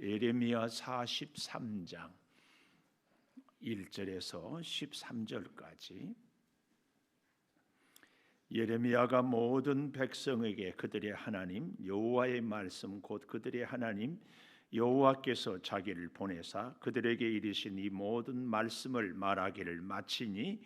예레미야 43장 1절에서 13절까지. 예레미야가 모든 백성에게 그들의 하나님 여호와의 말씀 곧 그들의 하나님 여호와께서 자기를 보내사 그들에게 이르신 이 모든 말씀을 말하기를 마치니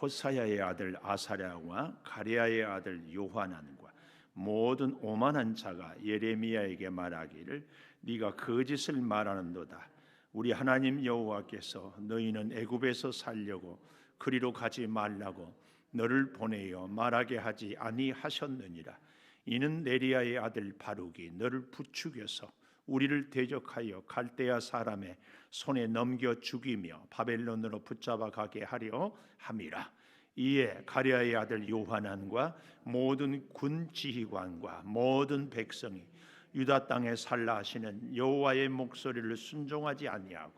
호사야의 아들 아사랴와 가리아의 아들 요하난과 모든 오만한 자가 예레미야에게 말하기를 네가 거짓을 말하는도다. 우리 하나님 여호와께서 너희는 애굽에서 살려고 그리로 가지 말라고 너를 보내어 말하게 하지 아니하셨느니라. 이는 네리아의 아들 바룩이 너를 부추겨서 우리를 대적하여 갈대아 사람의 손에 넘겨 죽이며 바벨론으로 붙잡아 가게 하려 함이라. 이에 가리아의 아들 요하난과 모든 군 지휘관과 모든 백성이 유다 땅에 살라 하시는 여호와의 목소리를 순종하지 아니하고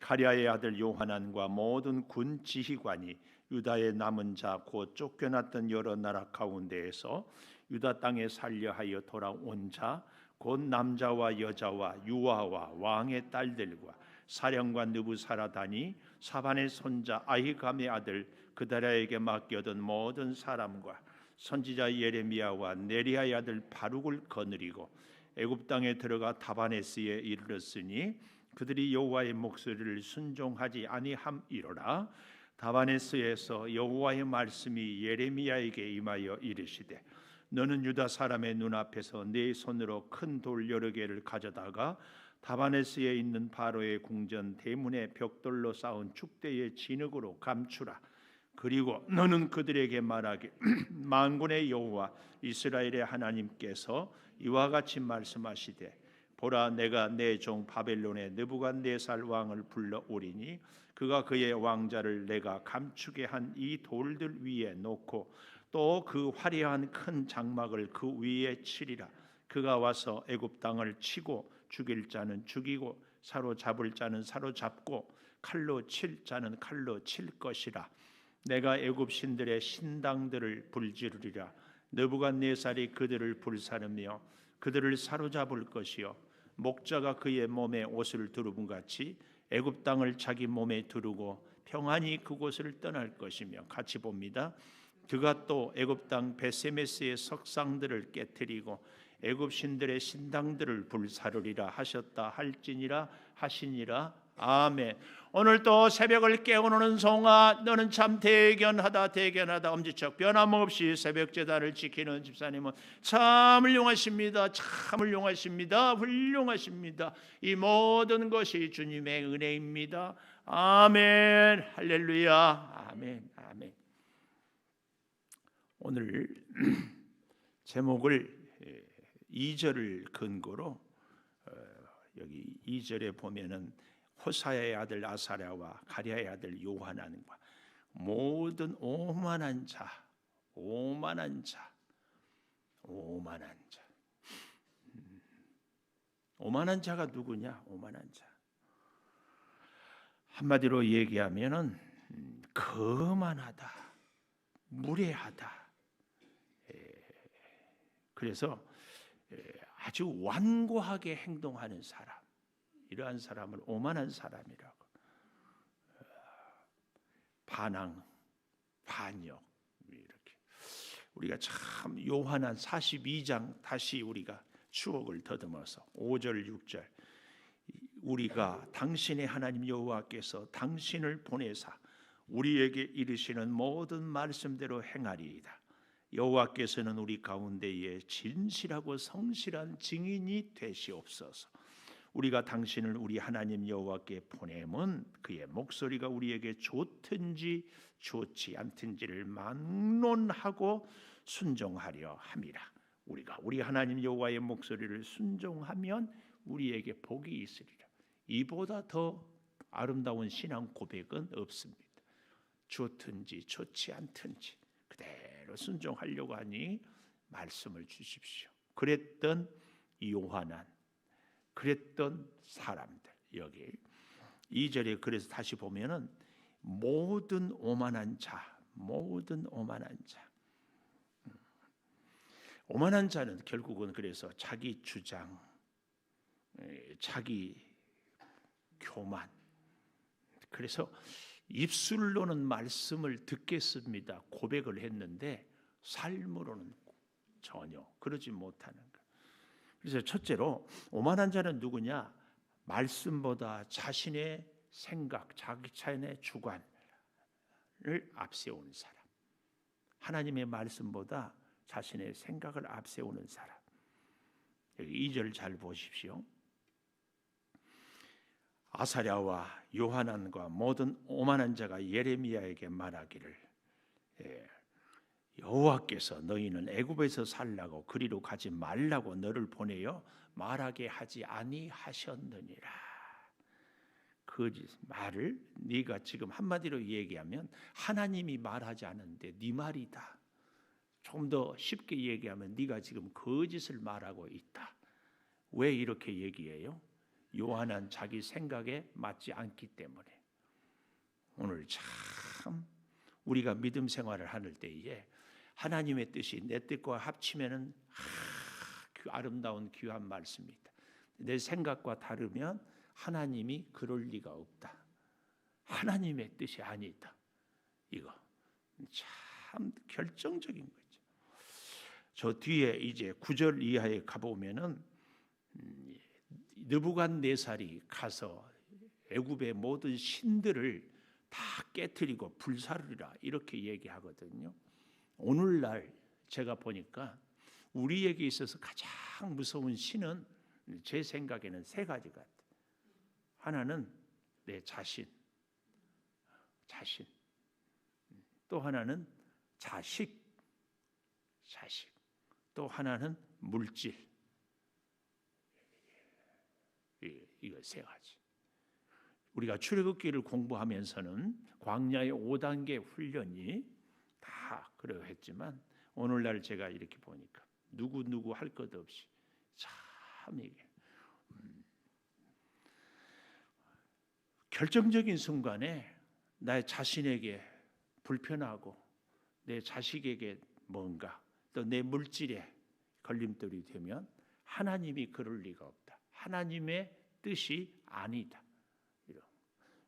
가리아의 아들 요하난과 모든 군 지휘관이 유다의 남은 자 곧 쫓겨났던 여러 나라 가운데에서 유다 땅에 살려 하여 돌아온 자 곧 남자와 여자와 유아와 왕의 딸들과 사령관 느부사라다니 사반의 손자 아히감의 아들 그다라에게 맡겨둔 모든 사람과 선지자 예레미야와 네리아의 아들 바룩을 거느리고 애굽 땅에 들어가 다바네스에 이르렀으니 그들이 여호와의 목소리를 순종하지 아니함이로라. 다바네스에서 여호와의 말씀이 예레미야에게 임하여 이르시되 너는 유다 사람의 눈앞에서 네 손으로 큰 돌 여러 개를 가져다가 다바네스에 있는 바로의 궁전 대문의 벽돌로 쌓은 축대의 진흙으로 감추라 그리고 너는 그들에게 말하기 만군의 여호와 이스라엘의 하나님께서 이와 같이 말씀하시되 보라 내가 내 종 바벨론의 느부갓네살 왕을 불러 오리니 그가 그의 왕자를 내가 감추게 한 이 돌들 위에 놓고 또 그 화려한 큰 장막을 그 위에 치리라. 그가 와서 애굽 땅을 치고 죽일 자는 죽이고 사로잡을 자는 사로잡고 칼로 칠 자는 칼로 칠 것이라 내가 애굽 신들의 신당들을 불지르리라 느부갓네살이 그들을 불사르며 그들을 사로잡을 것이요 목자가 그의 몸에 옷을 두르분 같이 애굽 땅을 자기 몸에 두르고 평안히 그곳을 떠날 것이며 같이 봅니다. 그가 또 애굽 땅 베세메스의 석상들을 깨뜨리고 애굽 신들의 신당들을 불사르리라 하셨다 할지니라 하시니라 아멘. 오늘 또 새벽을 깨우는 송아 너는 참 대견하다 대견하다. 엄지척 변함없이 새벽 제단을 지키는 집사님은 참 훌륭하십니다 참 훌륭하십니다 훌륭하십니다. 이 모든 것이 주님의 은혜입니다. 아멘. 할렐루야. 아멘. 아멘. 오늘 제목을 2절을 근거로 어, 여기 2절에 보면은 호사의 아들 아사랴와 가랴의 아들 요하난과 모든 오만한 자, 오만한 자, 오만한 자. 음. 오만한 자가 누구냐? 오만한 자. 한마디로 얘기하면은 음, 거만하다, 무례하다. 그래서 아주 완고하게 행동하는 사람. 이러한 사람을 오만한 사람이라고 반항, 반역 이렇게 우리가 참 요한한 42장 다시 우리가 추억을 더듬어서 5절 6절 우리가 당신의 하나님 여호와께서 당신을 보내사 우리에게 이르시는 모든 말씀대로 행하리이다. 여호와께서는 우리 가운데에 진실하고 성실한 증인이 되시옵소서. 우리가 당신을 우리 하나님 여호와께 보내면 그의 목소리가 우리에게 좋든지 좋지 않든지를 막론하고 순종하려 함이라. 우리가 우리 하나님 여호와의 목소리를 순종하면 우리에게 복이 있으리라. 이보다 더 아름다운 신앙 고백은 없습니다. 좋든지 좋지 않든지 그대로 순종하려고 하니 말씀을 주십시오. 그랬던 요한한 그랬던 사람들 여기 2절에 그래서 다시 보면은 모든 오만한 자, 모든 오만한 자. 음. 오만한 자는 결국은 그래서 자기 주장, 자기 교만. 그래서 입술로는 말씀을 듣겠습니다. 고백을 했는데 삶으로는 전혀 그러지 못하는 것. 그래서 첫째로 오만한 자는 누구냐? 말씀보다 자신의 생각, 자기 자신의 주관을 앞세우는 사람. 하나님의 말씀보다 자신의 생각을 앞세우는 사람. 여기 2절 잘 보십시오. 아사랴와 요하난과 모든 오만한 자가 예레미야에게 말하기를 예, 여호와께서 너희는 애굽에서 살라고 그리로 가지 말라고 너를 보내어 말하게 하지 아니하셨느니라. 그 말을 네가 지금 한마디로 얘기하면 하나님이 말하지 않은데 네 말이다. 좀 더 쉽게 얘기하면 네가 지금 거짓을 말하고 있다. 왜 이렇게 얘기해요? 요한은 자기 생각에 맞지 않기 때문에 오늘 참 우리가 믿음 생활을 하는 때에 하나님의 뜻이 내 뜻과 합치면은 그 아름다운 귀한 말씀입니다. 내 생각과 다르면 하나님이 그럴 리가 없다. 하나님의 뜻이 아니다. 이거 참 결정적인 거죠. 저 뒤에 이제 9절 이하에 가보면은 음, 느부갓네살이 가서 애굽의 모든 신들을 다 깨뜨리고 불사르리라 이렇게 얘기하거든요. 오늘날 제가 보니까 우리에게 있어서 가장 무서운 신은 제 생각에는 세 가지 같아. 하나는 내 자신, 자신. 또 하나는 자식, 자식. 또 하나는 물질. 이거 세 가지. 우리가 출애굽기를 공부하면서는 광야의 5단계 훈련이 다 그러고 했지만 오늘날 제가 이렇게 보니까 누구 누구 할 것 없이 참 이게 음, 결정적인 순간에 나의 자신에게 불편하고 내 자식에게 뭔가 또 내 물질에 걸림돌이 되면 하나님이 그럴 리가 없다. 하나님의 뜻이 아니다. 이런.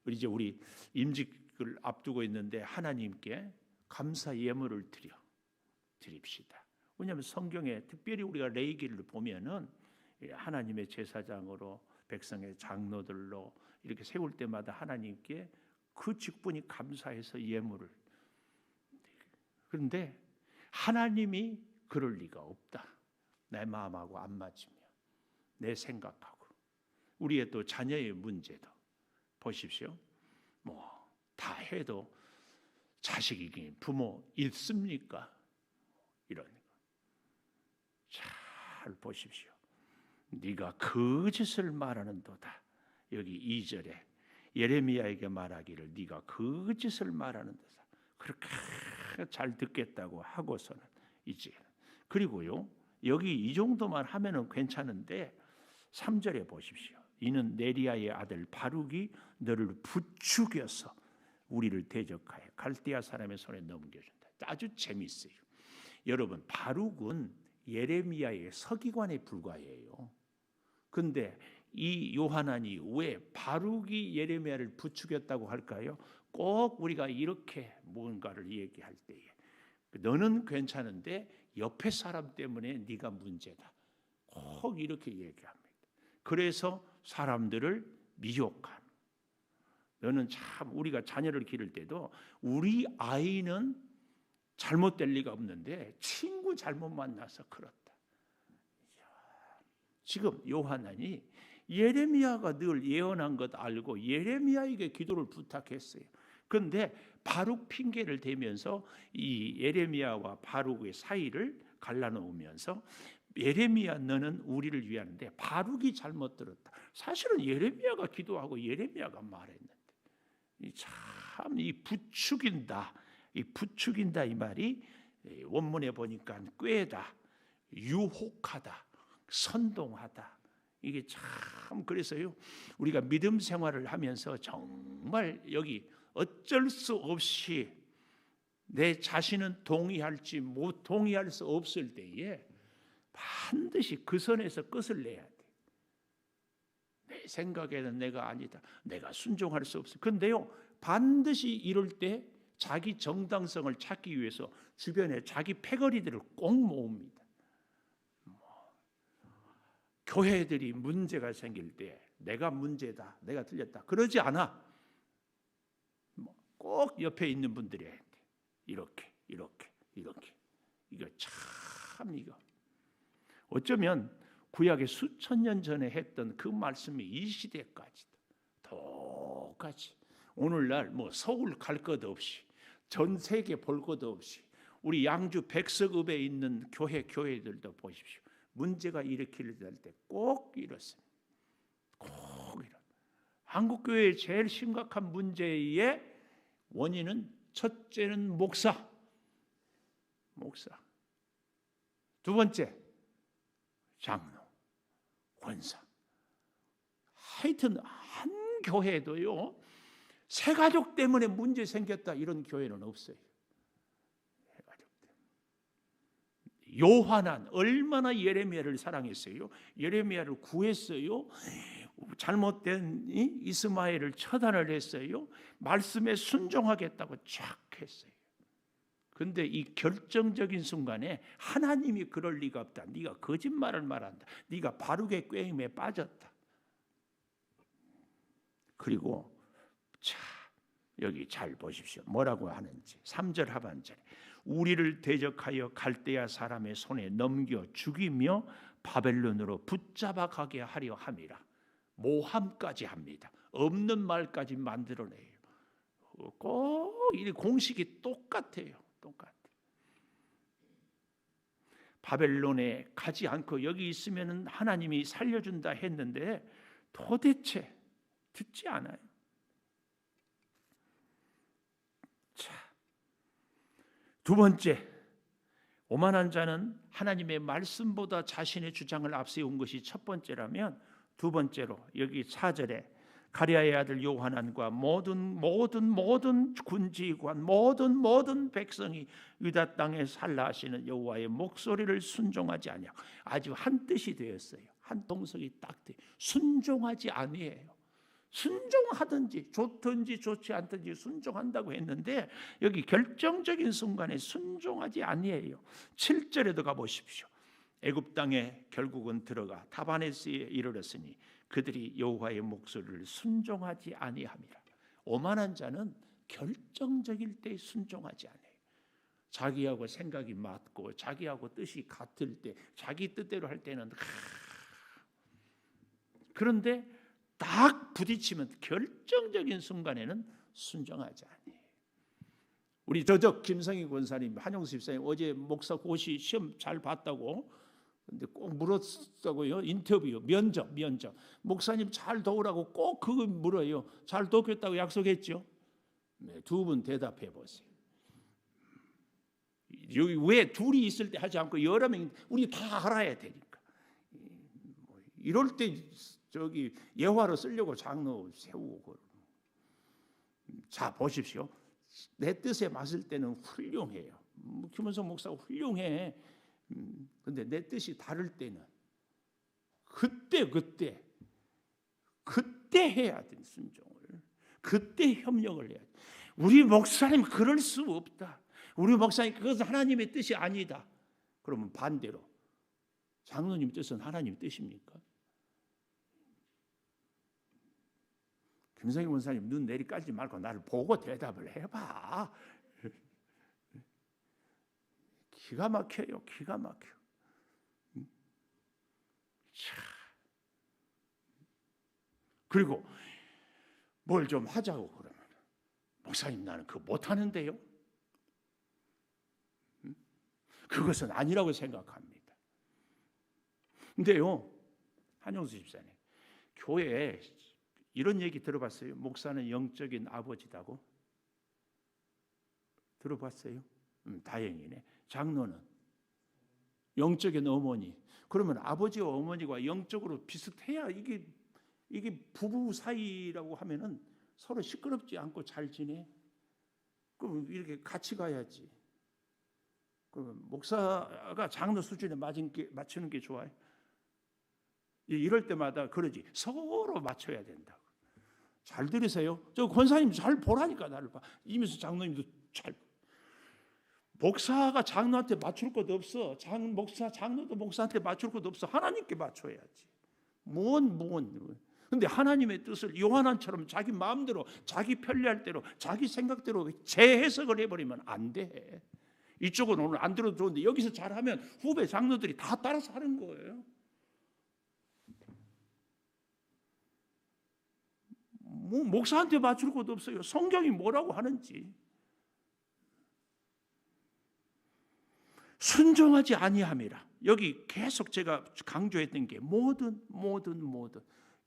이제 우리 임직을 앞두고 있는데 하나님께 감사 예물을 드려 드립시다. 왜냐하면 성경에 특별히 우리가 레이기를 보면은 하나님의 제사장으로 백성의 장로들로 이렇게 세울 때마다 하나님께 그 직분이 감사해서 예물을 그런데 하나님이 그럴 리가 없다. 내 마음하고 안 맞으면 내 생각하고 우리의 또 자녀의 문제도 보십시오. 뭐 다 해도 자식이긴 부모 있습니까? 이런 잘 보십시오. 네가 거짓을 말하는도다. 여기 2절에 예레미야에게 말하기를 네가 거짓을 말하는도다. 그렇게 잘 듣겠다고 하고서는 이제 그리고요. 여기 이 정도만 하면은 괜찮은데 3절에 보십시오. 이는 네리아의 아들 바룩이 너를 부추겨서 우리를 대적하여 갈대아 사람의 손에 넘겨준다. 아주 재미있어요. 여러분 바룩은 예레미야의 서기관에 불과해요. 근데 이 요한안이 왜 바룩이 예레미야를 부추겼다고 할까요? 꼭 우리가 이렇게 뭔가를 얘기할 때에 너는 괜찮은데 옆에 사람 때문에 네가 문제다. 꼭 이렇게 얘기합니다. 그래서 사람들을 미혹한 너는 참 우리가 자녀를 기를 때도 우리 아이는 잘못될 리가 없는데 친구 잘못 만나서 그렇다. 지금 요한안이 예레미야가 늘 예언한 것 알고 예레미야에게 기도를 부탁했어요. 그런데 바룩 핑계를 대면서 이 예레미야와 바룩의 사이를 갈라놓으면서 예레미야 너는 우리를 위하는데 바룩이 잘못 들었다. 사실은 예레미야가 기도하고 예레미야가 말했는데 참 이 부추긴다. 이 부추긴다 이 말이 원문에 보니까 꾀다, 유혹하다, 선동하다. 이게 참 그래서요. 우리가 믿음 생활을 하면서 정말 여기 어쩔 수 없이 내 자신은 동의할지 못 동의할 수 없을 때에 반드시 그 선에서 끝을 내야 돼. 생각에는 내가 아니다. 내가 순종할 수 없어. 근데요, 반드시 이럴 때 자기 정당성을 찾기 위해서 주변에 자기 패거리들을 꼭 모읍니다. 뭐, 교회들이 문제가 생길 때 내가 문제다, 내가 틀렸다. 그러지 않아. 뭐, 꼭 옆에 있는 분들이. 이렇게, 이렇게, 이렇게. 이거 참 이거. 어쩌면 구약의 수천 년 전에 했던 그 말씀이 이 시대까지도 똑같이 오늘날 뭐 서울 갈 것 없이 전 세계 볼 것 없이 우리 양주 백석읍에 있는 교회 교회들도 보십시오. 문제가 일으킬 때 꼭 이렇습니다. 꼭 이런. 한국 교회의 제일 심각한 문제의 원인은 첫째는 목사, 목사. 두 번째 장로, 권사. 하여튼 한 교회도요. 새 가족 때문에 문제 생겼다 이런 교회는 없어요. 요한은 얼마나 예레미야를 사랑했어요. 예레미야를 구했어요. 잘못된 이스마엘을 처단을 했어요. 말씀에 순종하겠다고 쫙 했어요. 근데 이 결정적인 순간에 하나님이 그럴 리가 없다. 네가 거짓말을 말한다. 네가 바르게 꾀임에 빠졌다. 그리고 자 여기 잘 보십시오. 뭐라고 하는지 3절 하반절에 우리를 대적하여 갈대아 사람의 손에 넘겨 죽이며 바벨론으로 붙잡아 가게 하려 함이라. 모함까지 합니다. 없는 말까지 만들어내요. 꼭이 공식이 똑같아요. 똑같아. 바벨론에 가지 않고 여기 있으면 하나님이 살려준다 했는데 도대체 듣지 않아요. 자, 두 번째, 오만한 자는 하나님의 말씀보다 자신의 주장을 앞세운 것이 첫 번째라면 두 번째로 여기 4절에 가리아의 아들 요하난과 모든 모든 모든 군지관 모든 모든 백성이 유다 땅에 살라 하시는 여호와의 목소리를 순종하지 아니하 아주 한 뜻이 되었어요. 한 동석이 딱 돼. 순종하지 아니에요. 순종하든지 좋든지 좋지 않든지 순종한다고 했는데 여기 결정적인 순간에 순종하지 아니에요. 7절에도 가 보십시오. 애굽 땅에 결국은 들어가 타바네스에 이르렀으니 그들이 여호와의 목소리를 순종하지 아니함이라. 오만한 자는 결정적일 때 순종하지 않아요. 자기하고 생각이 맞고 자기하고 뜻이 같을 때 자기 뜻대로 할 때는 그런데 딱 부딪히면 결정적인 순간에는 순종하지 않아요. 우리 저적 김성희 권사님, 한영수 집사님 어제 목사 고시 시험 잘 봤다고 근데 꼭 물었다고요. 인터뷰, 면접, 면접. 목사님 잘 도우라고 꼭 그거 물어요. 잘 돕겠다고 약속했죠. 네, 두분 대답해 보세요. 여기 왜 둘이 있을 때 하지 않고 여러 명 우리 다 알아야 되니까. 뭐 이럴 때 저기 예화로 쓰려고 장로 세우고 자 보십시오. 내 뜻에 맞을 때는 훌륭해요. 뭐 김원성 목사가 훌륭해. 음, 근데 내 뜻이 다를 때는 그때 그때 그때 해야 돼 순종을 그때 협력을 해야 돼. 우리 목사님 그럴 수 없다. 우리 목사님 그것은 하나님의 뜻이 아니다. 그러면 반대로 장로님 뜻은 하나님 뜻입니까? 김성희 원사님 눈 내리 깔지 말고 나를 보고 대답을 해봐. 기가 막혀요. 기가 막혀. 차. 그리고 뭘 좀 하자고 그러면 목사님 나는 그거 못 하는데요. 그것은 아니라고 생각합니다. 근데요, 한영수 집사님, 교회에 이런 얘기 들어봤어요? 목사는 영적인 아버지다고? 들어봤어요? 음, 다행이네. 장로는 영적인 어머니. 그러면 아버지와 어머니가 영적으로 비슷해야 이게 이게 부부 사이라고 하면은 서로 시끄럽지 않고 잘 지내. 그럼 이렇게 같이 가야지. 그럼 목사가 장로 수준에 맞은 게 맞추는 게 좋아요. 이럴 때마다 그러지 서로 맞춰야 된다고. 잘 들으세요. 저 권사님 잘 보라니까 나를 봐. 이면서 장로님도 잘. 목사가 장로한테 맞출 것 없어. 장 목사 장로도 목사한테 맞출 것 없어. 하나님께 맞춰야지. 뭔 뭔. 근데 하나님의 뜻을 요한한처럼 자기 마음대로 자기 편리할 대로 자기 생각대로 재해석을 해버리면 안 돼. 이쪽은 오늘 안 들어도 좋은데 여기서 잘하면 후배 장로들이 다 따라서 하는 거예요. 뭐 목사한테 맞출 것도 없어요. 성경이 뭐라고 하는지. 순종하지 아니함이라. 여기 계속 제가 강조했던 게 모든 모든 모든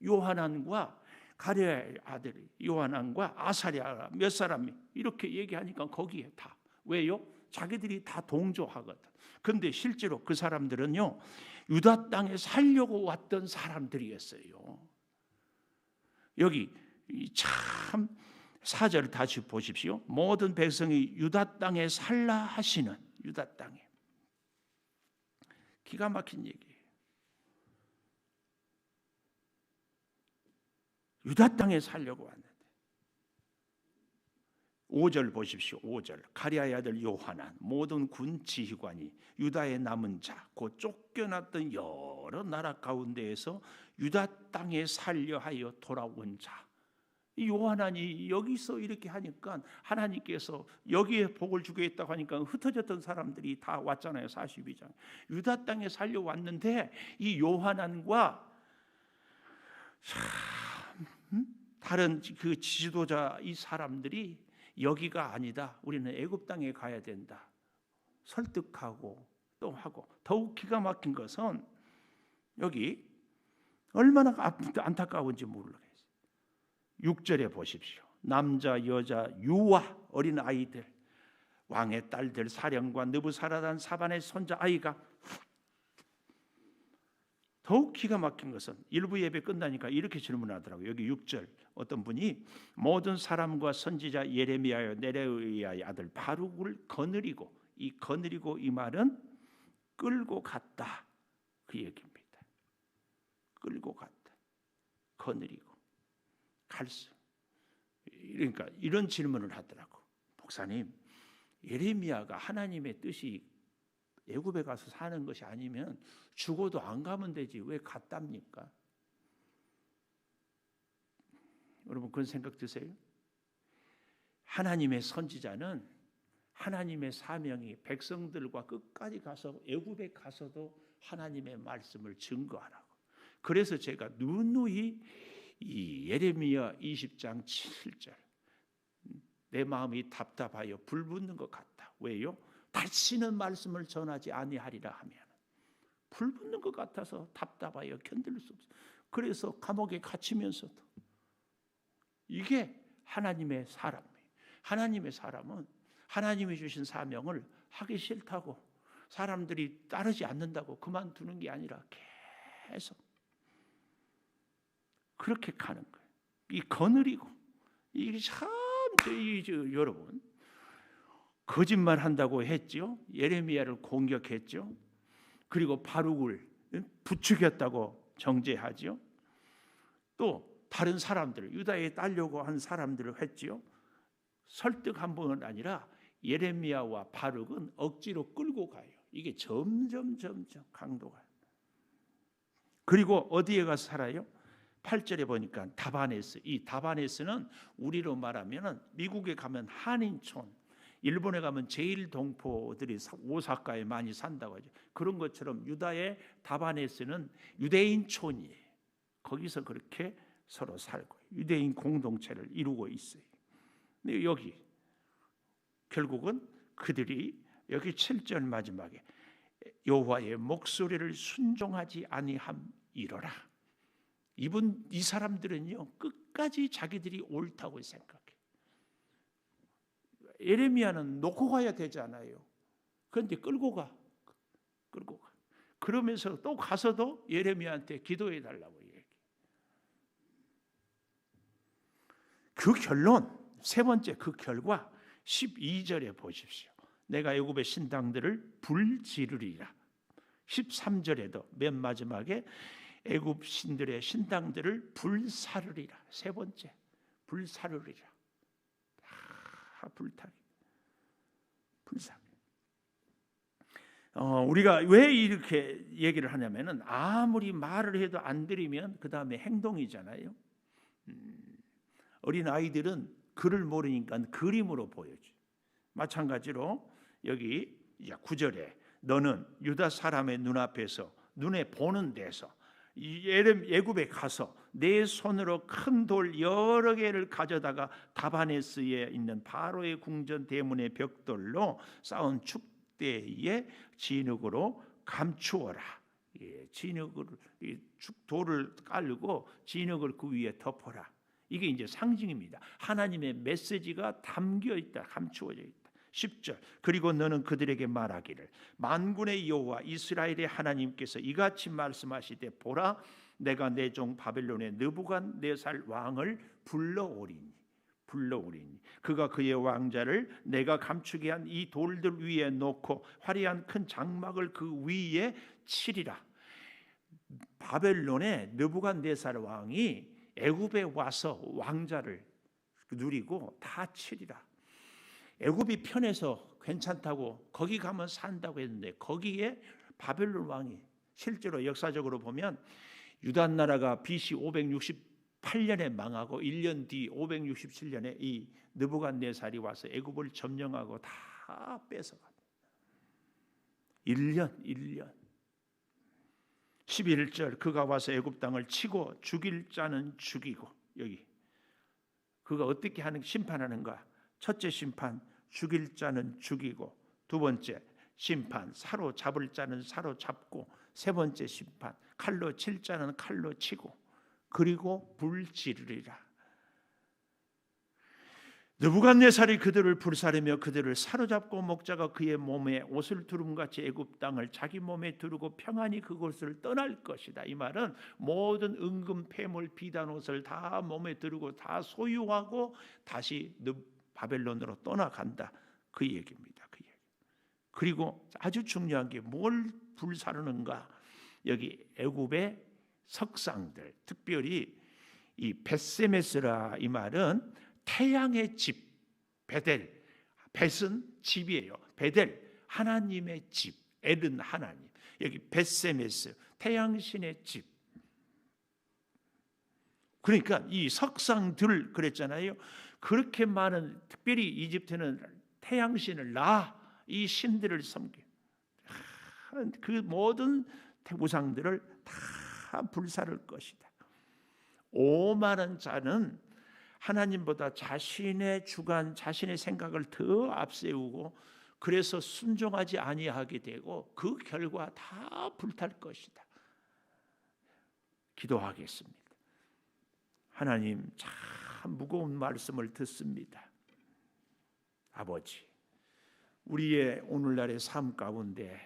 요한안과 가랴의 아들 요한안과 아사랴 몇 사람이 이렇게 얘기하니까 거기에 다 왜요? 자기들이 다 동조하거든. 근데 실제로 그 사람들은요 유다 땅에 살려고 왔던 사람들이었어요. 여기 참 사절 다시 보십시오. 모든 백성이 유다 땅에 살라 하시는 유다 땅에 기가 막힌 얘기예요. 유다 땅에 살려고 왔는데 5절 보십시오. 5절 가리아의 아들 요하난 모든 군 지휘관이 유다의 남은 자, 곧 쫓겨났던 여러 나라 가운데에서 유다 땅에 살려 하여 돌아온 자. 이 요한안이 여기서 이렇게 하니까 하나님께서 여기에 복을 주겠다고 하니까 흩어졌던 사람들이 다 왔잖아요. 42장. 유다 땅에 살려 왔는데 이 요한안과 참 음? 다른 그 지도자 이 사람들이 여기가 아니다. 우리는 애굽 땅에 가야 된다. 설득하고 또 하고 더욱 기가 막힌 것은 여기 얼마나 안타까운지 모르겠어요. 6절에 보십시오. 남자, 여자, 유아, 어린 아이들, 왕의 딸들, 사령과 느부사라단 사반의 손자 아이가 더욱 기가 막힌 것은 일부 예배 끝나니까 이렇게 질문하더라고요. 여기 6절 어떤 분이 모든 사람과 선지자 예레미야여 네레의야의 아들 바룩을 거느리고 이 거느리고 이 말은 끌고 갔다 그 얘기입니다. 끌고 갔다. 거느리고 갈수. 그러니까 이런 질문을 하더라고. 목사님, 예레미야가 하나님의 뜻이 애굽에 가서 사는 것이 아니면 죽어도 안 가면 되지 왜 갔답니까? 여러분 그런 생각 드세요? 하나님의 선지자는 하나님의 사명이 백성들과 끝까지 가서 애굽에 가서도 하나님의 말씀을 증거하라고. 그래서 제가 누누이 이 예레미야 20장 7절 내 마음이 답답하여 불붙는 것 같다. 왜요? 다시는 말씀을 전하지 아니하리라 하면 불붙는 것 같아서 답답하여 견딜 수 없어. 그래서 감옥에 갇히면서도 이게 하나님의 사람이에요. 하나님의 사람은 하나님이 주신 사명을 하기 싫다고 사람들이 따르지 않는다고 그만두는 게 아니라 계속 그렇게 가는 거예요. 이 거느리고 이게 참 이, 여러분 거짓말 한다고 했죠. 예레미야를 공격했죠. 그리고 바룩을 부추겼다고 정죄하죠. 또 다른 사람들 유다에 딸려고 한 사람들을 했지요. 설득 한 번은 아니라 예레미야와 바룩은 억지로 끌고 가요. 이게 점점 점점 강도가. 그리고 어디에 가서 살아요? 8절에 보니까 다바네스. 이 다바네스는 우리로 말하면 미국에 가면 한인촌, 일본에 가면 제일 동포들이 오사카에 많이 산다고 하죠. 그런 것처럼 유다의 다바네스는 유대인촌이에요. 거기서 그렇게 서로 살고 유대인 공동체를 이루고 있어요. 근데 여기 결국은 그들이 여기 7절 마지막에 여호와의 목소리를 순종하지 아니함 이러라. 이분 이 사람들은요 끝까지 자기들이 옳다고 생각해. 예레미야는 놓고 가야 되잖아요. 그런데 끌고 가, 끌고 가. 그러면서 또 가서도 예레미야한테 기도해 달라고 얘기. 그 결론 세 번째 그 결과 12절에 보십시오. 내가 애굽의 신당들을 불지르리라. 13절에도 맨 마지막에 애굽 신들의 신당들을 불사르리라. 세 번째 불사르리라. 다 불타기. 불사. 어, 우리가 왜 이렇게 얘기를 하냐면은 아무리 말을 해도 안 들으면 그 다음에 행동이잖아요. 음, 어린 아이들은 글을 모르니까 그림으로 보여줘. 마찬가지로 여기 구절에 너는 유다 사람의 눈앞에서 눈에 보는 데서 예굽에 가서 내 손으로 큰 돌 여러 개를 가져다가 다바네스에 있는 바로의 궁전 대문의 벽돌로 쌓은 축대에 진흙으로 감추어라. 예, 진흙을 돌을 깔고 진흙을 그 위에 덮어라. 이게 이제 상징입니다. 하나님의 메시지가 담겨 있다, 감추어져 있다. 10절. 그리고 너는 그들에게 말하기를 만군의 여호와 이스라엘의 하나님께서 이같이 말씀하시되 보라 내가 내 종 바벨론의 느부갓네살 왕을 불러오리니 불러오리니. 그가 그의 왕자를 내가 감추게 한 이 돌들 위에 놓고 화려한 큰 장막을 그 위에 치리라. 바벨론의 느부갓네살 왕이 애굽에 와서 왕자를 누리고 다 치리라 애굽이 편해서 괜찮다고 거기 가면 산다고 했는데 거기에 바벨론 왕이 실제로 역사적으로 보면 유다 나라가 BC 568년에 망하고 1년 뒤 567년에 이 느부갓네살이 와서 애굽을 점령하고 다 뺏어가. 1년 1년 11절 그가 와서 애굽 땅을 치고 죽일 자는 죽이고 여기 그가 어떻게 하는 심판하는가? 첫째 심판 죽일 자는 죽이고 두 번째 심판 사로잡을 자는 사로잡고 세 번째 심판 칼로 칠 자는 칼로 치고 그리고 불 지르리라 느부갓네살이 그들을 불사르며 그들을 사로잡고 목자가 그의 몸에 옷을 두름같이 애굽 땅을 자기 몸에 두르고 평안히 그곳을 떠날 것이다. 이 말은 모든 은금 폐물 비단 옷을 다 몸에 두르고 다 소유하고 다시 바벨론으로 떠나간다. 그 얘기입니다. 그 얘기. 그리고 아주 중요한 게 뭘 불사르는가? 여기 애굽의 석상들, 특별히 이 베세메스라 이 말은 태양의 집 베델 벳은 집이에요. 베델 하나님의 집 엘은 하나님 여기 베세메스 태양신의 집 그러니까 이 석상들 그랬잖아요. 그렇게 많은 특별히 이집트는 태양신을 나이 신들을 섬겨 그 모든 우상들을 다 불사를 것이다. 오만한 자는 하나님보다 자신의 주관, 자신의 생각을 더 앞세우고 그래서 순종하지 아니하게 되고 그 결과 다 불탈 것이다. 기도하겠습니다. 하나님 참 무거운 말씀을 듣습니다. 아버지, 우리의 오늘날의 삶 가운데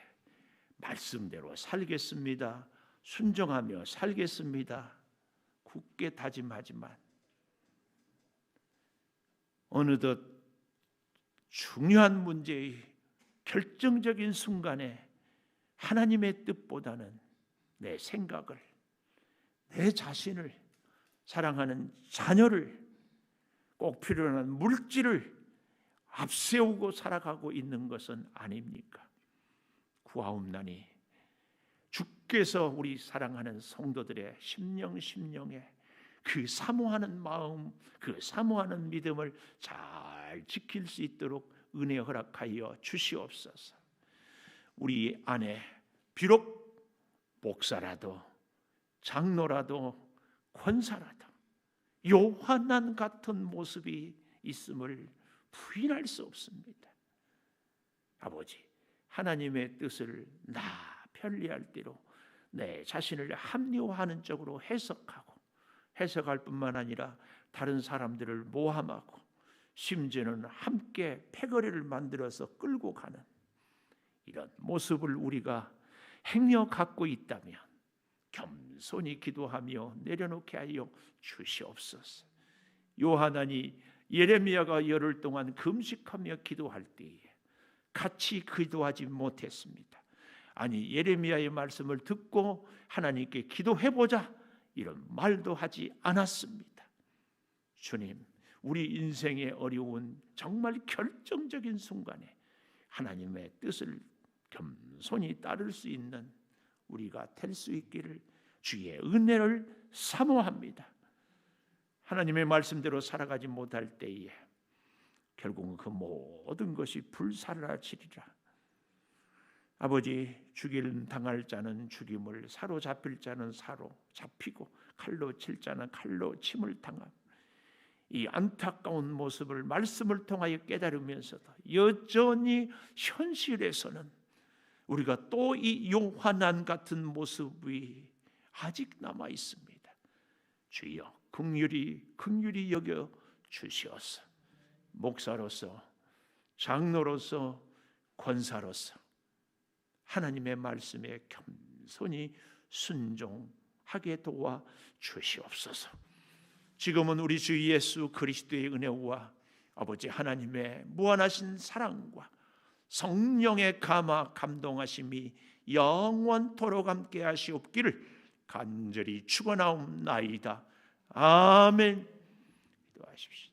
말씀대로 살겠습니다. 순종하며 살겠습니다. 굳게 다짐하지만 어느덧 중요한 문제의 결정적인 순간에 하나님의 뜻보다는 내 생각을, 내 자신을 사랑하는 자녀를 꼭 필요한 물질을 앞세우고 살아가고 있는 것은 아닙니까? 구하옵나니 주께서 우리 사랑하는 성도들의 심령 심령에 그 사모하는 마음, 그 사모하는 믿음을 잘 지킬 수 있도록 은혜 허락하여 주시옵소서. 우리 안에 비록 목사라도 장로라도 권사라도 요한난 같은 모습이 있음을 부인할 수 없습니다. 아버지, 하나님의 뜻을 나 편리할 대로 내 자신을 합리화하는 쪽으로 해석하고 해석할 뿐만 아니라 다른 사람들을 모함하고 심지어는 함께 패거리를 만들어서 끌고 가는 이런 모습을 우리가 행여 갖고 있다면 겸손히 기도하며 내려놓게 하여 주시옵소서. 요하나니 예레미야가 열흘 동안 금식하며 기도할 때에 같이 기도하지 못했습니다. 아니 예레미야의 말씀을 듣고 하나님께 기도해 보자 이런 말도 하지 않았습니다. 주님, 우리 인생의 어려운 정말 결정적인 순간에 하나님의 뜻을 겸손히 따를 수 있는 우리가 될 수 있기를 주의 은혜를 사모합니다. 하나님의 말씀대로 살아가지 못할 때에 결국은 그 모든 것이 불사라지리라. 아버지 죽일 당할 자는 죽임을 사로잡힐 자는 사로 잡히고 칼로 칠 자는 칼로 침을 당함. 이 안타까운 모습을 말씀을 통하여 깨달으면서도 여전히 현실에서는 우리가 또 이 요한안 같은 모습이 아직 남아 있습니다. 주여 긍휼히 긍휼히 여겨 주시옵소서. 목사로서 장로로서 권사로서 하나님의 말씀에 겸손히 순종하게 도와 주시옵소서. 지금은 우리 주 예수 그리스도의 은혜와 아버지 하나님의 무한하신 사랑과 성령의 감화 감동하심이 영원토록 함께 하시옵기를 간절히 축원하옵나이다. 아멘. 기도하십시오.